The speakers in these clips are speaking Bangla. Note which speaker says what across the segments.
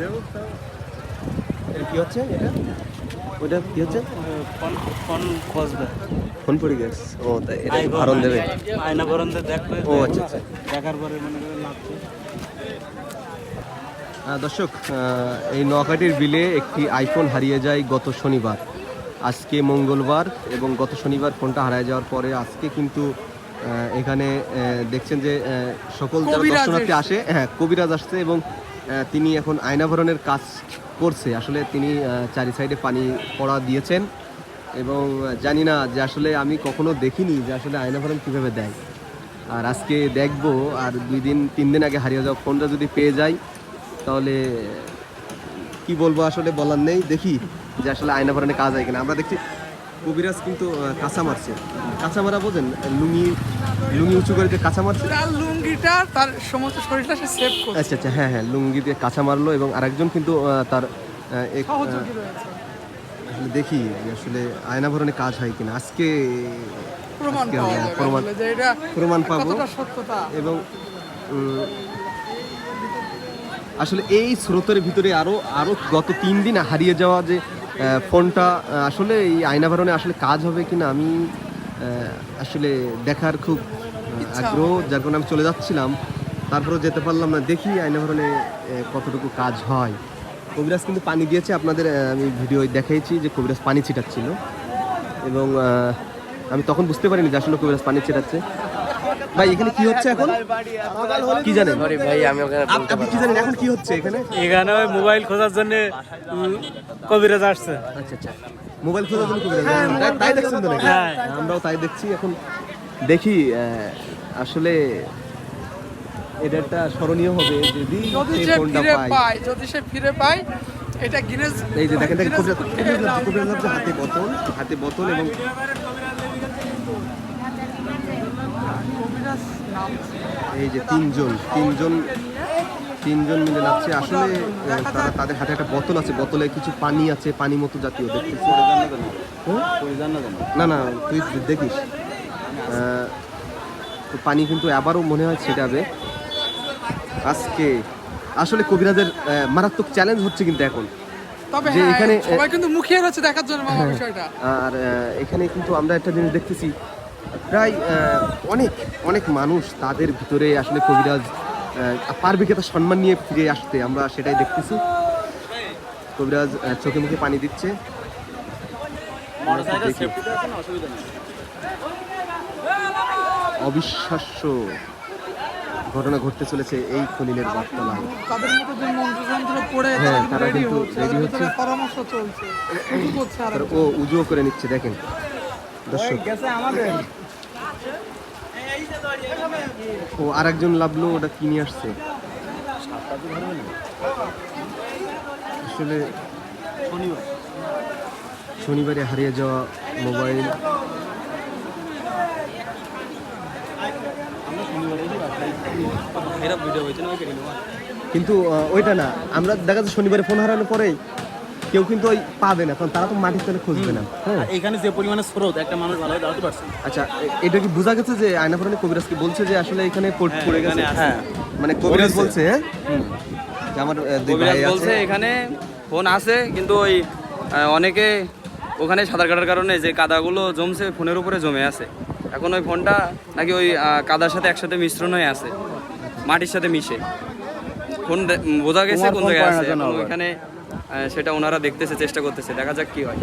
Speaker 1: দেবো তাও
Speaker 2: কি হচ্ছে এটা? ওটা কি হচ্ছে?
Speaker 1: ফোন ফোন খসবে
Speaker 2: ফোন পড়ে গেছে। ও তাই এটা ভারণ দেবে।
Speaker 1: আয়না দেখবে।
Speaker 2: ও আচ্ছা আচ্ছা।
Speaker 1: দেখার পরে মনে করে লাগছে।
Speaker 2: দর্শক এই নোয়াখাটির বিলে একটি আইফোন হারিয়ে যায় গত শনিবার। আজকে মঙ্গলবার এবং গত শনিবার ফোনটা হারিয়ে যাওয়ার পরে আজকে কিন্তু এখানে দেখছেন যে সকল যারা দর্শনার্থী আসে হ্যাঁ কবিরাজ আসছে এবং তিনি এখন আয়নাভরণের কাজ করছে। আসলে তিনি চারি সাইডে পানি পড়া দিয়েছেন এবং জানি না যে আসলে আমি কখনো দেখিনি যে আসলে আয়নাভরণ কীভাবে দেয়। আর আজকে দেখব, আর দুই দিন, তিন দিন আগে হারিয়ে যাওয়া ফোনটা যদি পেয়ে যাই, তাহলে কি বলব আসলে বলার নেই। দেখি যে আসলে আয়না ভরণে কাজ হয় কিনা। আমরা দেখছি কবিরাজ কিন্তু কাঁচা মারছে। কাঁচা মারা বোঝেন লুঙ্গি লুঙ্গি উঁচু করে যে কাঁচা মারছে?
Speaker 3: তার লুঙ্গিটা তার সমস্ত শরীরটা সে সেভ
Speaker 2: আচ্ছা আচ্ছা হ্যাঁ হ্যাঁ লুঙ্গি দিয়ে কাঁচা মারলো এবং আরেকজন কিন্তু তার দেখি আসলে আয়না ভরণে কাজ হয় কিনা। আজকে
Speaker 3: প্রমাণ
Speaker 2: প্রমাণ- পাবো। এবং আসলে এই স্রোতের ভিতরে আরও আরও গত তিন দিন হারিয়ে যাওয়া যে ফোনটা আসলে এই আয়নাভরণে আসলে কাজ হবে কিনা আমি আসলে দেখার খুব আগ্রহ যার কারণে আমি চলে যাচ্ছিলাম। তারপরেও যেতে পারলাম না দেখি আয়নাভরণে কতটুকু কাজ হয়। কবিরাজ কিন্তু পানি দিয়েছে আপনাদের আমি ভিডিও দেখাইছি যে কবিরাজ পানি ছিটাচ্ছিল। এবং আমি তখন বুঝতে পারিনি যে আসলে কবিরাজ পানি ছিটাচ্ছে। ভাই এখানে কি হচ্ছে এখন? কি জানেন?
Speaker 4: ভাই আমি
Speaker 2: আপনি কি জানেন এখন কি হচ্ছে এখানে?
Speaker 1: এখানে ওই মোবাইল খোঁজার জন্য কবিরাজ আসছে।
Speaker 2: আচ্ছা আচ্ছা। মোবাইল খোঁজার জন্য কবিরাজ তাই- তাই দেখছেন তো নাকি?
Speaker 1: হ্যাঁ।
Speaker 2: আমরাও তাই দেখছি। এখন দেখি আসলে এটা একটা স্মরণীয় হবে যদি
Speaker 3: যদি সে ফিরে পায় যদি সে ফিরে পায় এটা গিনেস
Speaker 2: এই যে দেখেন দেখেন কবিরাজ কবিরাজ হাতে বোতল হাতে বোতল এবং এই যে তিনজন তিনজন তিনজন মিলে নাচছে। আসলে তারা তাদের হাতে একটা বোতল আছে। বোতলে কিছু পানি আছে পানি মতো জাতীয় দেখতেছি। হ্যাঁ? না না তুই দেখিস। তো পানি কিন্তু আবারও মনে হয় ছেটাবে। আজকে আসলে কবিরাজের মারাত্মক চ্যালেঞ্জ হচ্ছে কিন্তু এখন।
Speaker 3: তবে
Speaker 2: যে
Speaker 3: হ্যাঁ
Speaker 2: এখানে-
Speaker 3: সবাই কিন্তু মুখিয়ে রয়েছে দেখার জন্য বিষয়টা।
Speaker 2: আর এখানে কিন্তু আমরা একটা জিনিস দেখতেছি। প্রায় অনেক অনেক মানুষ তাদের ভিতরে আসলে কবিরাজ পারবে কি সম্মান নিয়ে ফিরে আসতে আমরা সেটাই দেখতেছি। কবিরাজ চোখে মুখে পানি দিচ্ছে। অবিশ্বাস্য ঘটনা ঘটতে চলেছে এই খলিলের বার্তালায়।
Speaker 3: তাদের মতো যে মন্ত্রযন্ত্র পড়ে
Speaker 2: হ্যাঁ,
Speaker 3: তারা রেডি হচ্ছে পরামর্শ চলছে।
Speaker 2: ও উজুও করে নিচ্ছে দেখেন। দর্শক। ও, আরেকজন লাভলো ওটা কিনে আসছে? আসলে শনিবারে হারিয়ে যাওয়া মোবাইল। কিন্তু ওইটা না, আমরা দেখা যাচ্ছে শনিবারে ফোন হারানোর পরে কেউ কিন্তু ওই পাবে না কারণ তারা তো মাটির তলে খুঁজবে না। হ্যাঁ।
Speaker 1: এখানে যে পরিমাণে স্রোত একটা মানুষ ভালো দাঁড়াতে পারছে
Speaker 2: আচ্ছা এটা কি বোঝা গেছে যে আয়নাপুরানি কবিরাজ কি বলছে যে আসলে এখানে পড়ে গেছে? হ্যাঁ মানে কবিরাজ বলছে হ্যাঁ? যে আমার দুই ভাই
Speaker 4: বলছে এখানে ফোন আছে কিন্তু ওই অনেকে ওখানে সাঁতার কাটার কারণে যে কাদাগুলো জমছে ফোনের উপরে জমে আছে। এখন ওই ফোনটা নাকি ওই কাদার সাথে একসাথে মিশ্রণ হয়ে আছে মাটির সাথে মিশে। ফোন বোঝা গেছে কোন জায়গায় আছে। এখন ওইখানে সেটা ওনারা দেখতেছে চেষ্টা করতেছে। দেখা যাক কি হয়।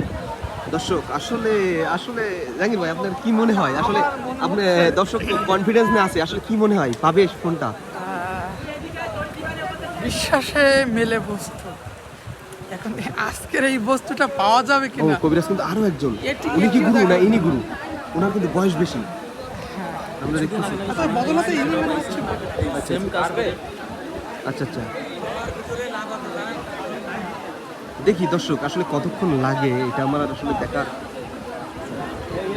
Speaker 2: দর্শক আসলে আসলে জাহাঙ্গীর ভাই আপনার কি মনে হয়? আসলে আপনি দর্শক কনফিডেন্স না আছে। আসলে কি মনে হয়? পাবে ফোনটা?
Speaker 3: বিশ্বাসে মেলে বস্তু। এখন আজকের এই বস্তুটা পাওয়া যাবে
Speaker 2: ও
Speaker 3: কিনা?
Speaker 2: কবিরাজ কিন্তু আরও একজন। উনি কি গুরু না ইনি গুরু? ওনার কিন্তু বয়স বেশি। আমরা দেখতেছি।
Speaker 3: আচ্ছা, বদলাতে ইনি মনে হচ্ছে
Speaker 2: আচ্ছা আচ্ছা। দেখি দর্শক আসলে কতক্ষণ লাগে? এটা আমার আসলে দেখার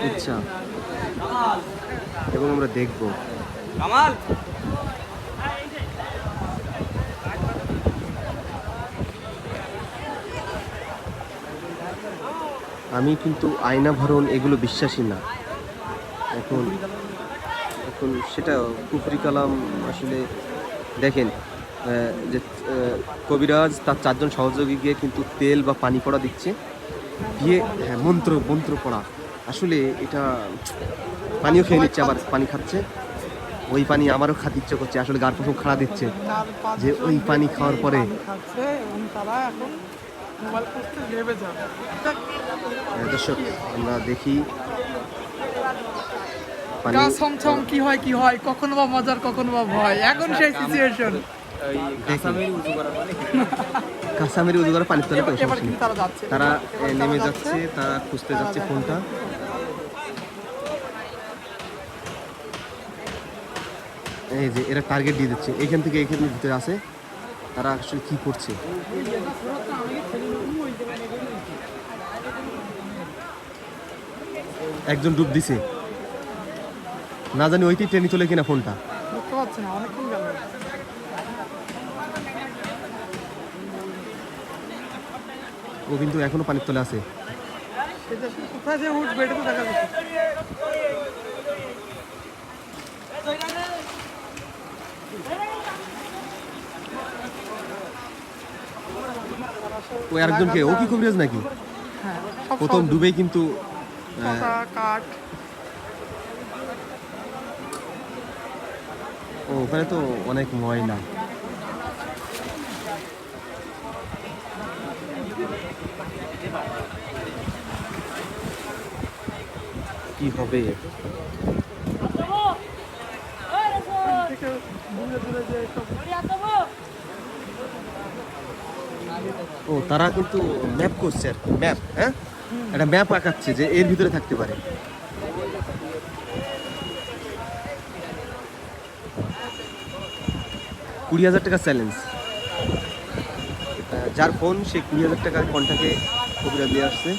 Speaker 2: ইচ্ছা। এবং আমরা দেখব।
Speaker 4: কামাল!
Speaker 2: আমি কিন্তু আয়না ভরণ এগুলো বিশ্বাসী না। এখন এখন সেটা কুফরি কালাম আসলে দেখেন যে কবিরাজ তার চারজন সহযোগী গিয়ে কিন্তু তেল বা পানি পড়া দিচ্ছে। দিয়ে হ্যাঁ মন্ত্র মন্ত্র পড়া। আসলে এটা পানিও খেয়ে নিচ্ছে আবার পানি খাচ্ছে। ওই পানি আমারও খাতে ইচ্ছে করছে আসলে গার পশম খাড়া দিচ্ছে। যে ওই পানি খাওয়ার পরে আহ, দর্শক আমরা দেখি।
Speaker 3: গা ছমছম কি হয় কি হয় কখনো বা মজার কখনো বা ভয়। এখন সেই সিচুয়েশন
Speaker 2: কাঁচামেরি উদুগার পানির তলে
Speaker 3: তারা
Speaker 2: নেমে যাচ্ছে তারা খুঁজতে যাচ্ছে ফোনটা এই যে এরা টার্গেট দিয়ে দিচ্ছে এখান থেকে এখানে ভিতরে আসে তারা আসলে কি করছে একজন ডুব দিছে। না জানি ওইটি ট্রেনে চলে কিনা ফোনটা।
Speaker 3: বুঝতে পারছি না, অনেকক্ষণ
Speaker 2: ও কিন্তু এখনও পানির তলে আছে। ও আরেকজনকে ও কি কবিরাজ নাকি?
Speaker 3: হ্যাঁ
Speaker 2: প্রথম। ডুবেই কিন্তু
Speaker 3: কাঠ।
Speaker 2: ও ওখানে তো অনেক ময়লা কি হবে? ও, তারা কিন্তু ম্যাপ করছে আর ম্যাপ হ্যাঁ? একটা ম্যাপ আঁকাচ্ছে যে এর ভিতরে থাকতে পারে। কুড়ি হাজার টাকা চ্যালেঞ্জ যার ফোন সে কুড়ি হাজার টাকার ফোনটাকে কবিরা দিয়ে আসছে।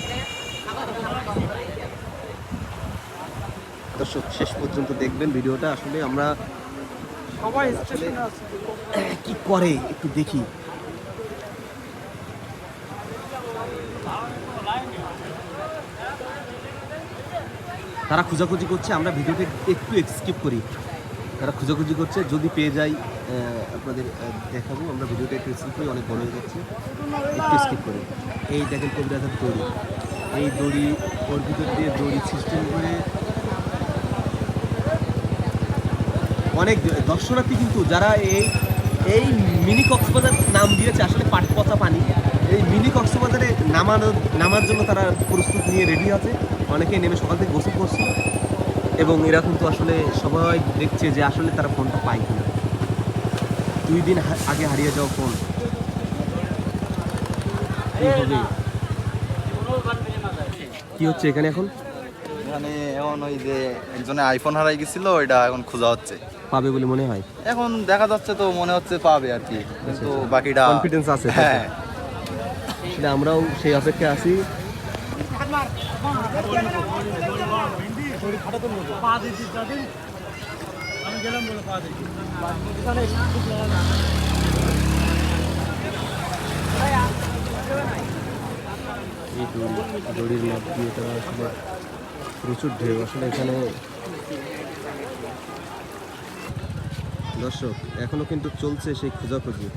Speaker 2: দর্শক শেষ পর্যন্ত দেখবেন ভিডিওটা। আসলে আমরা
Speaker 3: সবাই
Speaker 2: কি করে একটু দেখি। তারা খোঁজাখুঁজি করছে আমরা ভিডিওতে একটু স্কিপ করি। তারা খোঁজাখুঁজি করছে যদি পেয়ে যাই আপনাদের দেখাবো। আমরা ভিডিওটা একটু স্কিপ করি অনেক বড় হয়ে যাচ্ছে। একটু স্কিপ করি। এই দেখেন কবিরাজার দড়ি। এই দড়ি ওর ভিতর দিয়ে দড়ি সিস্টেম করে অনেক দর্শনার্থী কিন্তু যারা এই এই মিনি কক্সবাজার নাম দিয়েছে, আসলে পাট পচা পানি। এই মিনি কক্সবাজারে নামানোর নামার জন্য তারা প্রস্তুত নিয়ে রেডি আছে। অনেকে নেমে সকাল থেকে গোসল করছে। এবং এরা কিন্তু আসলে সবাই দেখছে যে আসলে তারা ফোনটা পায় কিনা। দুই দিন আগে হারিয়ে যাওয়া ফোন। কি হচ্ছে এখানে এখন?
Speaker 5: এখানে এখন ওই যে একজনে আইফোন হারাই গেছিল ওইটা এখন খোঁজা হচ্ছে।
Speaker 2: পাবে বলে মনে হয়?
Speaker 5: এখন দেখা যাচ্ছে তো মনে হচ্ছে পাবে আর কি। কিন্তু বাকিটা
Speaker 2: কনফিডেন্স আছে
Speaker 5: হ্যাঁ।
Speaker 2: আসলে আমরাও সেই অপেক্ষা আছি। এই দড়ির মাপ দিয়ে তারা আসলে প্রচুর ঢেউ। আসলে এখানে দর্শক, এখনও কিন্তু চলছে সেই খোঁজাখুঁজি।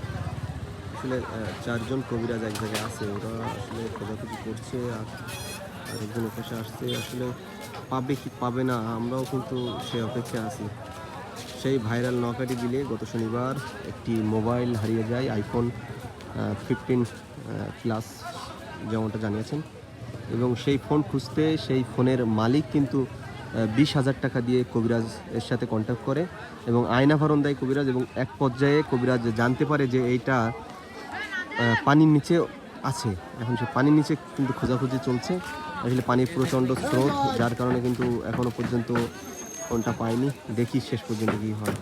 Speaker 2: আসলে চারজন কবিরাজ এক জায়গায় আছে, ওরা আসলে খোঁজাখুঁজি করছে আর আরেকজন ওপাশে আসছে। আসলে পাবে কি পাবে না, আমরাও কিন্তু সেই অপেক্ষা আছি। সেই ভাইরাল নকাটি বিলে গত শনিবার একটি মোবাইল হারিয়ে যায় আইফোন ফিফটিন প্লাস, যেমনটা জানিয়েছেন। এবং সেই ফোন খুঁজতে সেই ফোনের মালিক কিন্তু বিশ হাজার টাকা দিয়ে কবিরাজ এর সাথে কন্ট্যাক্ট করে এবং আয়না ভরণ দেয় কবিরাজ এবং এক পর্যায়ে কবিরাজ জানতে পারে যে এইটা পানির নিচে আছে। এখন সে পানির নিচে কিন্তু খোঁজাখুঁজি চলছে। আসলে পানির প্রচণ্ড স্রোত, যার কারণে কিন্তু এখনও পর্যন্ত ফোনটা পায়নি। দেখি শেষ পর্যন্ত কি হয়।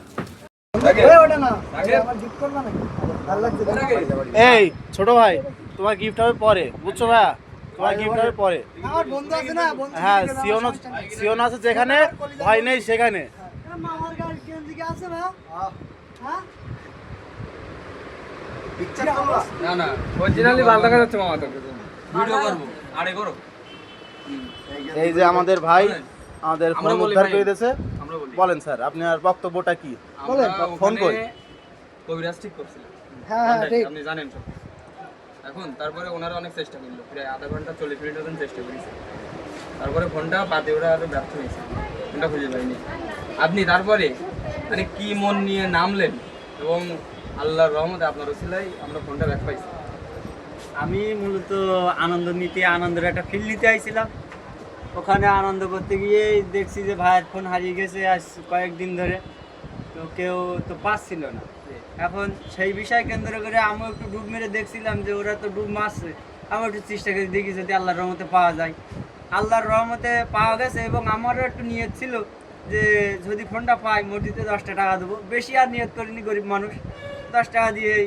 Speaker 1: এই, ছোট ভাই, তোমার গিফট হবে পরে, বুঝছ ভাইয়া? তোমার গিফট পরে।
Speaker 3: আমার বন্ধু আছে না বন্ধু
Speaker 1: হ্যাঁ সিওন সিওন আছে যেখানে ভয় নেই সেখানে।
Speaker 3: মামার গাড়ি কেন দিকে আছে না হ্যাঁ?
Speaker 4: না না অরিজিনালি ভালো দেখা যাচ্ছে মামা তোকে ভিডিও করব। আরে করো।
Speaker 1: এই যে আমাদের ভাই আমাদের ফোন উদ্ধার করে দিয়েছে। বলেন স্যার আপনার বক্তব্যটা কি?
Speaker 4: বলেন।
Speaker 1: ফোন কই?
Speaker 4: কবিরাজ ঠিক করছিলেন
Speaker 6: হ্যাঁ হ্যাঁ
Speaker 4: আপনি জানেন সব। এখন তারপরে ওনারা অনেক চেষ্টা করল, প্রায় আধা ঘণ্টা, চল্লিশ মিনিট মতন চেষ্টা করেছে। তারপরে ফোনটা পাতে ওরা আরও ব্যর্থ হয়েছে। ফোনটা খুঁজে পাইনি আপনি তারপরে মানে কি মন নিয়ে নামলেন? এবং আল্লাহর রহমতে আপনার ওসিলাই আমরা ফোনটা ব্যাক পাইছি।
Speaker 7: আমি মূলত আনন্দ নিতে, আনন্দের একটা ফিল নিতে আইছিলাম। ওখানে আনন্দ করতে গিয়ে দেখছি যে ভাইয়ের ফোন হারিয়ে গেছে আজ কয়েকদিন ধরে। তো কেউ তো পাচ্ছিল না। এখন সেই বিষয় কেন্দ্র করে আমিও একটু ডুব মেরে দেখছিলাম যে ওরা তো ডুব মারছে। আমি একটু চেষ্টা করে দেখি যদি আল্লাহর রহমতে পাওয়া যায়। আল্লাহর রহমতে পাওয়া গেছে এবং আমারও একটু নিয়ত ছিল যে যদি ফোনটা পাই মসজিদে দশটা টাকা দেবো। বেশি আর নিয়ত করিনি গরিব মানুষ। দশ টাকা দিয়েই।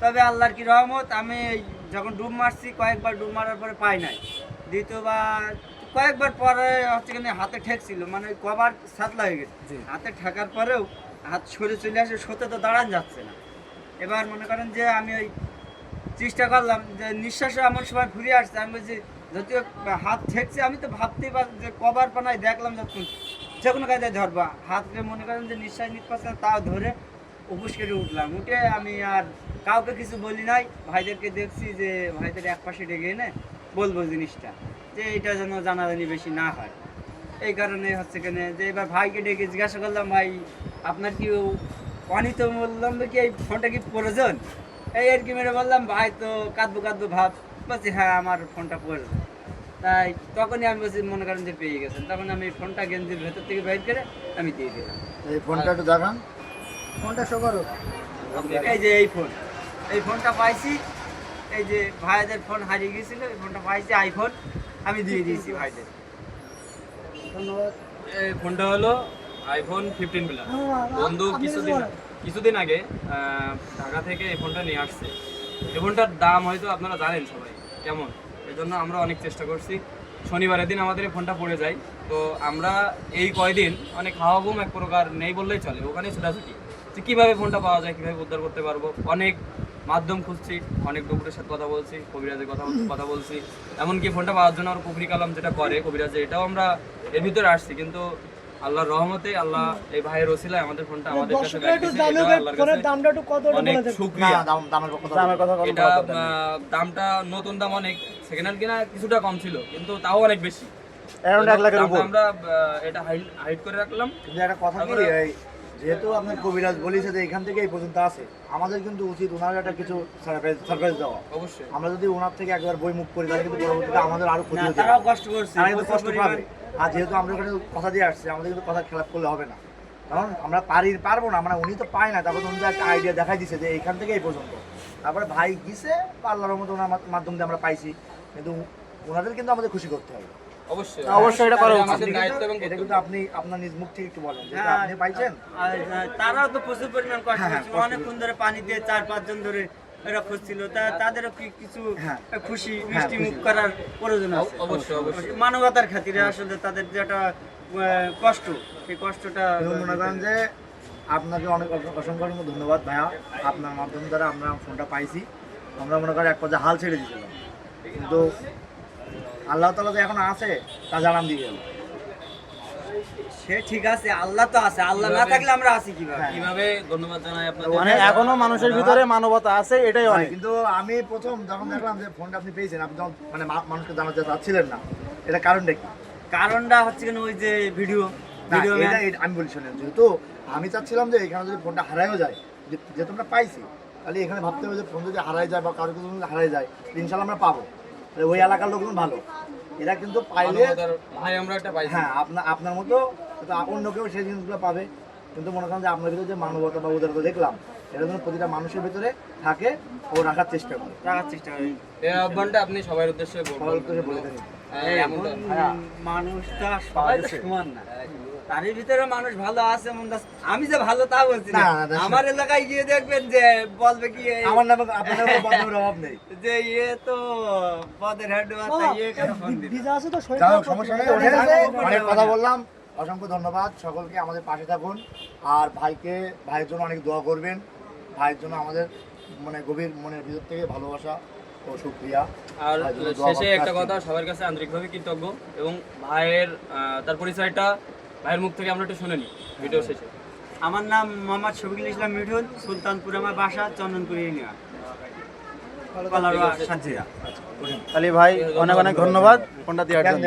Speaker 7: তবে আল্লাহর কি রহমত? আমি এই যখন ডুব মারছি কয়েকবার ডুব মারার পরে পাই নাই। দ্বিতীয়বার কয়েকবার পরে হচ্ছে কিনা হাতে ঠেকছিল। মানে কবার সাতলা হয়ে গেছে। হাতে ঠেকার পরেও হাত সরে চলে আসে সতে তো দাঁড়ান যাচ্ছে না। এবার মনে করেন যে আমি ওই চেষ্টা করলাম যে নিঃশ্বাসে এমন সময় ঘুরে আসছে, আমি বলছি, যদিও হাত ঠেকছে, আমি তো ভাবতেই পার যে কবার পানায় দেখলাম যখন যে কোনো কায়দায় ধরবা। হাতকে মনে করেন যে নিঃশ্বাস নিতে পারছে তাও ধরে উপোস করে উঠলাম। উঠে আমি আর কাউকে কিছু বলি নাই। ভাইদেরকে দেখছি যে ভাইদের এক পাশে ডেকে এনে বলব জিনিসটা, যে এটা যেন জানাজানি বেশি না হয়। এই কারণে হচ্ছে কেন যে এবার ভাইকে ডেকে জিজ্ঞাসা করলাম, ভাই আপনার কি অনিত বললাম কি এই ফোনটা কি প্রয়োজন? এই আর কি মেরে বললাম ভাই তো কাঁদবো কাঁদবো ভাব। বলছি হ্যাঁ আমার ফোনটা প্রয়োজন। তাই তখনই আমি বলছি মনে করেন যে পেয়ে গেছেন। তখন আমি ফোনটা গেঞ্জির ভেতর থেকে বের করে আমি দিয়ে দিলাম।
Speaker 1: এই ফোনটা একটু দেখান।
Speaker 6: ফোনটা শো করো।
Speaker 7: এই যে এই ফোন এই ফোনটা পাইছি। এই যে ভাইদের ফোন হারিয়ে গেছিল এই ফোনটা পাইছি আইফোন আমি দিয়ে দিয়েছি ভাইদের।
Speaker 6: ধন্যবাদ।
Speaker 4: এই ফোনটা হলো আইফোন ফিফটিন প্লাস বন্ধু কিছুদিন কিছুদিন আগে ঢাকা থেকে এই ফোনটা নিয়ে আসছে। এই ফোনটার দাম হয়তো আপনারা জানেন সবাই কেমন? এই জন্য আমরা অনেক চেষ্টা করছি। শনিবারের দিন আমাদের এই ফোনটা পড়ে যায়। তো আমরা এই কয়দিন অনেক হাওয়া ঘুম এক প্রকার নেই বললেই চলে ওখানে ছোটাছুটি যে কীভাবে ফোনটা পাওয়া যায় কীভাবে উদ্ধার করতে পারব অনেক মাধ্যম খুঁজছি অনেক ডকুরের সাথে কথা বলছি কবিরাজের কথা কথা বলছি। এমনকি ফোনটা পাওয়ার জন্য আর কবির কালাম যেটা করে কবিরাজে এটাও আমরা এর ভিতরে আসছি। কিন্তু আল্লাহর রহমতে আল্লাহ এই ভাইয়ের ওসিলায় আমাদের ফোনটা আমাদের কাছে
Speaker 6: দর্শকরা একটু
Speaker 4: আল্লাহর
Speaker 6: ফোনের দামটা একটু কত
Speaker 4: অনেক
Speaker 6: বলে দেন।
Speaker 4: শুকরিয়া।
Speaker 1: দাম দামের কথা দামের কথা কোনো
Speaker 4: এটা দামটা নতুন দাম অনেক। সেকেন্ড হ্যান্ড কিনা কিছুটা কম ছিল কিন্তু তাও অনেক বেশি।
Speaker 1: Around এক লাখের
Speaker 4: দামটা
Speaker 1: উপর।
Speaker 4: আমরা এটা হাইট করে রাখলাম।
Speaker 8: কিন্তু একটা কথা কি এই যেহেতু আপনার কবিরাজ বলেছে যে এখান থেকে এই পর্যন্ত আছে আমাদের কিন্তু উচিত ওনার একটা কিছু সারপ্রাইজ সারপ্রাইজ দেওয়া।
Speaker 4: অবশ্যই।
Speaker 8: আমরা যদি ওনার থেকে একবার বই মুখ করি তাহলে কিন্তু পরবর্তীতে আমাদের আরও ক্ষতি হতে
Speaker 7: তারাও কষ্ট করছে।
Speaker 8: তারা কিন্তু কষ্ট পাবে। আর যেহেতু আমরা ওখানে কথা দিয়ে আসছি আমাদের কিন্তু কথা খেলাপ করলে হবে না। কারণ আমরা পারি পারব না আমরা উনি তো পায় না তারপর উনি একটা আইডিয়া দেখাই দিছে যে এইখান থেকে এই পর্যন্ত। তারপরে ভাই গিয়েছে বা আল্লাহর মতো ওনার মাধ্যম দিয়ে আমরা পাইছি কিন্তু ওনাদের কিন্তু আমাদের খুশি করতে হবে।
Speaker 4: অবশ্যই।
Speaker 1: অবশ্যই এটা করা উচিত।
Speaker 4: আমাদের
Speaker 8: আপনি
Speaker 4: দায়িত্ব এবং
Speaker 8: কিন্তু- এটা কিন্তু আপনি আপনার নিজ মুখ থেকে একটু বলেন যে
Speaker 7: হ্যাঁ।
Speaker 8: আপনি পাইছেন।
Speaker 7: তারাও তো প্রচুর পরিমাণ
Speaker 8: হ্যাঁ, হ্যাঁ, কষ্ট
Speaker 7: অনেকক্ষণ ধরে পানি দিয়ে চার পাঁচজন ধরে এরা খুঁজছিল তা তাদেরও কি কিছু
Speaker 8: হ্যাঁ।
Speaker 7: খুশি মিষ্টি মুখ করার প্রয়োজন আছে?
Speaker 4: অবশ্যই অবশ্যই।
Speaker 7: মানবতার খাতিরে আসলে তাদের যে একটা কষ্ট সেই কষ্টটা
Speaker 8: মনে করেন যে আপনাকে অনেক অসংখ্য ধন্যবাদ ভাইয়া। আপনার মাধ্যম দ্বারা আমরা ফোনটা পাইছি। আমরা মনে করি এক পর্যায়ে হাল ছেড়ে দিয়েছিলাম। কিন্তু আল্লাহ তালা যে এখন আছে তা জানান দিয়ে গেল।
Speaker 7: সে ঠিক আছে আল্লাহ তো আছে আল্লাহ না থাকলে আমরা আছি কীভাবে?
Speaker 4: কীভাবে? ধন্যবাদ জানাই আপনাদের।
Speaker 1: মানে এখনও মানুষের ভিতরে মানবতা আছে এটাই
Speaker 8: ভাই,
Speaker 1: অনেক।
Speaker 8: কিন্তু আমি প্রথম যখন দেখলাম যে ফোনটা আপনি পেয়েছেন আপনি যখন মানে মানুষকে জানাতে চাচ্ছিলেন না। এটা কারণটা কি?
Speaker 7: কারণটা হচ্ছে কেন ওই যে ভিডিও ভিডিও
Speaker 8: আমি বলি শোনেন যেহেতু আমি চাচ্ছিলাম যে এখানে যদি ফোনটা হারায়ও যায় যে- যেহেতু আমরা পাইছি তাহলে এখানে ভাবতে হবে যে ফোন যদি হারাই যায় বা কারও কিছু যদি হারাই যায় ইনশাল্লাহ আমরা পাবো। ওই এলাকার লোকজন ভালো। এরা কিন্তু পাইলে
Speaker 4: ভাই আমরা একটা পাই
Speaker 8: হ্যাঁ আপনার আপনার মতো অন্য কেউ সেই জিনিসগুলো পাবে। কিন্তু মনে করেন যে আপনার ভিতরে যে মানবতা বা উদারতা দেখলাম এটা যেন প্রতিটা মানুষের ভিতরে থাকে ও রাখার চেষ্টা করে।
Speaker 7: রাখার চেষ্টা করে।
Speaker 4: এই আহ্বানটা আপনি সবার উদ্দেশ্যে
Speaker 8: সবার উদ্দেশ্যে বলে দেন
Speaker 4: হ্যাঁ,
Speaker 7: এই
Speaker 4: এমনটা।
Speaker 7: এখন মানুষটা সবাই তো সমান না। তারই ভিতরে মানুষ ভালো আছে আমি যে ভালো তা বলছি না। আমার এলাকায় গিয়ে দেখবেন যে বলবে কি
Speaker 8: আমার নামে আপনার অভাব নেই।
Speaker 7: যে ইয়ে তো পদের হেড ইয়ে কেন ফোন দিল।
Speaker 6: ভিজা আছে তো
Speaker 8: সমস্যা নেই। অনেক কথা বললাম। অসংখ্য ধন্যবাদ। সকলকে আমাদের পাশে থাকুন। আর ভাইকে ভাইয়ের জন্য অনেক দোয়া করবেন। ভাইয়ের জন্য আমাদের মানে গভীর মনের ভিতর থেকে ভালোবাসা ও সুক্রিয়া।
Speaker 4: আর শেষে একটা কথা সবার কাছে আন্তরিকভাবে কৃতজ্ঞ। এবং ভাইয়ের আহ, তার পরিচয়টা ভাইয়ের মুখ থেকে আমরা একটু শুনে নিই ভিডিও শেষে।
Speaker 7: আমার নাম মোহাম্মদ শফিকুল ইসলাম মিঠুন সুলতানপুর আমার বাসা চন্দনপুর ইউনিয়ন।
Speaker 1: তাহলে ভাই অনেক অনেক ধন্যবাদ। ফোনটা দেওয়ার জন্য।